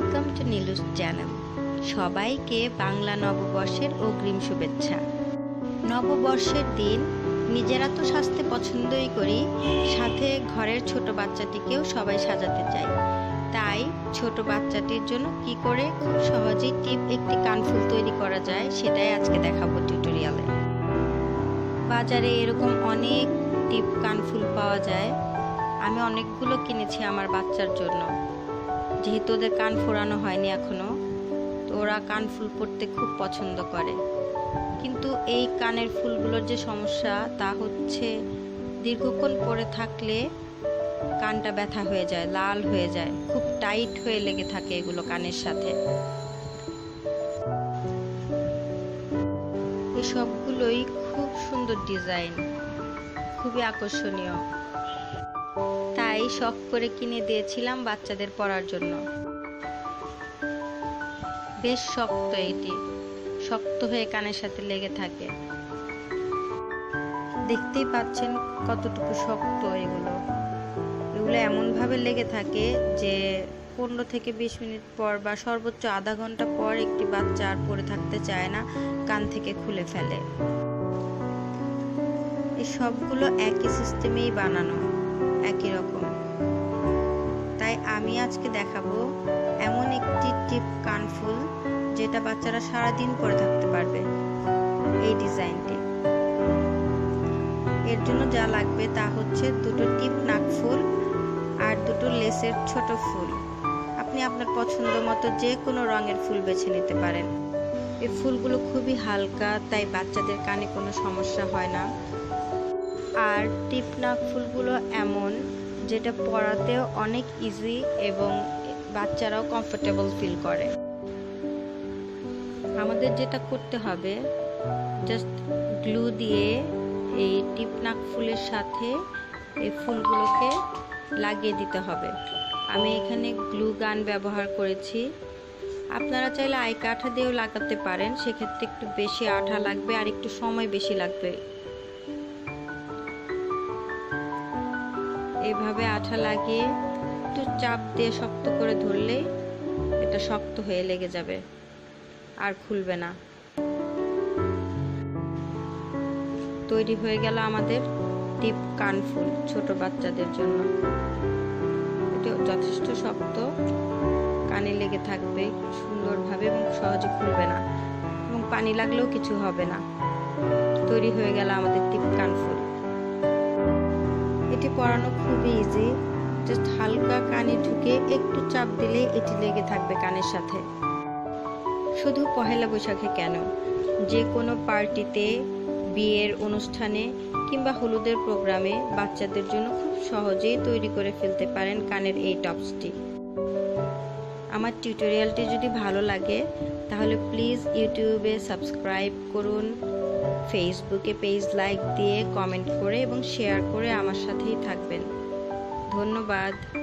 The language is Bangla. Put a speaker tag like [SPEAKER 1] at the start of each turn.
[SPEAKER 1] ওয়েলকাম টু নীলুস চ্যানেল সবাইকে বাংলা নববর্ষের অগ্রিম শুভেচ্ছা। নববর্ষের দিন নিজেরা তো সাজতে পছন্দই করি, সাথে ঘরের ছোট বাচ্চাটিকেও সবাই সাজাতে চাই। তাই ছোট বাচ্চাটির জন্য কি করে খুব সহজেই টিপ একটি কানফুল তৈরি করা যায়, সেটাই আজকে দেখাবো টিউটোরিয়ালে বাজারে এরকম অনেক টিপ কানফুল পাওয়া যায়। আমি অনেকগুলো কিনেছি আমার বাচ্চার জন্য। যেহেতু ওদের কান ফোরানো হয়নি এখনও তো ওরা কান ফুল পরতে খুব পছন্দ করে। কিন্তু এই কানের ফুলগুলোর যে সমস্যা, তা হচ্ছে দীর্ঘক্ষণ পরে থাকলে কানটা ব্যথা হয়ে যায়, লাল হয়ে যায়, খুব টাইট হয়ে লেগে থাকে এগুলো কানের সাথে। এই সবগুলোই খুব সুন্দর ডিজাইন, খুবই আকর্ষণীয়। শখ করে কিনে দিয়েছিলাম বাচ্চাদের পড়ার জন্য। বেশ শক্ত এটি। শক্ত হয়ে কানের সাথে লেগে থাকে। দেখতেই পাচ্ছেন কতটুকু শক্ত এগুলো। এগুলো এমনভাবে লেগে থাকে যে পনেরো থেকে বিশ মিনিট পর বা সর্বোচ্চ আধা ঘণ্টা পর একটি বাচ্চা আর পরে থাকতে চায় না, কান থেকে খুলে ফেলে। এই সবগুলো একই সিস্টেমেই বানানো, একই রকম। আমি আজকে দেখাবো এমন একটি টিপ কানফুল যেটা বাচ্চারা সারা দিন পরে থাকতে পারবে এই ডিজাইনটি। এর জন্য যা লাগবে তা হচ্ছে দুটো টিপ নাকফুল আর দুটো লেসের ছোট ফুল। আপনি আপনার পছন্দ মতো যে কোনো রঙের ফুল বেছে নিতে পারেন। এই ফুলগুলো খুবই হালকা, তাই বাচ্চাদের কানে কোনো সমস্যা হয় না। আর টিপ নাক ফুলগুলো এমন যেটা পরাতেও অনেক ইজি এবং বাচ্চারাও কমফোর্টেবল ফিল করে। আমাদের যেটা করতে হবে জাস্ট গ্লু দিয়ে এই টিপনাক ফুলের সাথে এই ফুলগুলোকে লাগিয়ে দিতে হবে। আমি এখানে গ্লু গান ব্যবহার করেছি। আপনারা চাইলে আই কাঠা দিয়েও লাগাতে পারেন, সেক্ষেত্রে একটু বেশি আঠা লাগবে আর একটু সময় বেশি লাগবে। এইভাবে আঠা লাগিয়ে একটু চাপ দিয়ে শক্ত করে ধরলেই এটা শক্ত হয়ে লেগে যাবে, আর খুলবে না। তৈরি হয়ে গেল আমাদের টিপ কানফুল ছোট বাচ্চাদের জন্য। এটা যথেষ্ট শক্ত কানে লেগে থাকবে, সুন্দরভাবে এবং সহজে খুলবে না এবং পানি লাগলেও কিছু হবে না। তৈরি হয়ে গেল আমাদের টিপ পরানো খুবই ইজি জাস্ট হালকা কানে ঢুকে একটু চাপ দিলে এটি লেগে থাকবে কানের সাথে। শুধু পহেলা বৈশাখে কেন? যে কোনো পার্টিতে, বিয়ের অনুষ্ঠানে কিংবা হলুদের প্রোগ্রামে বাচ্চাদের জন্য খুব সহজেই তৈরি করে ফেলতে পারেন কানের এই টপসটি। আমার টিউটোরিয়ালটি যদি ভালো লাগে, তাহলে প্লিজ ইউটিউবে সাবস্ক্রাইব করুন ফেসবুকে পেজ লাইক দিয়ে কমেন্ট করে এবং শেয়ার করে আমার সাথেই থাকবেন। ধন্যবাদ।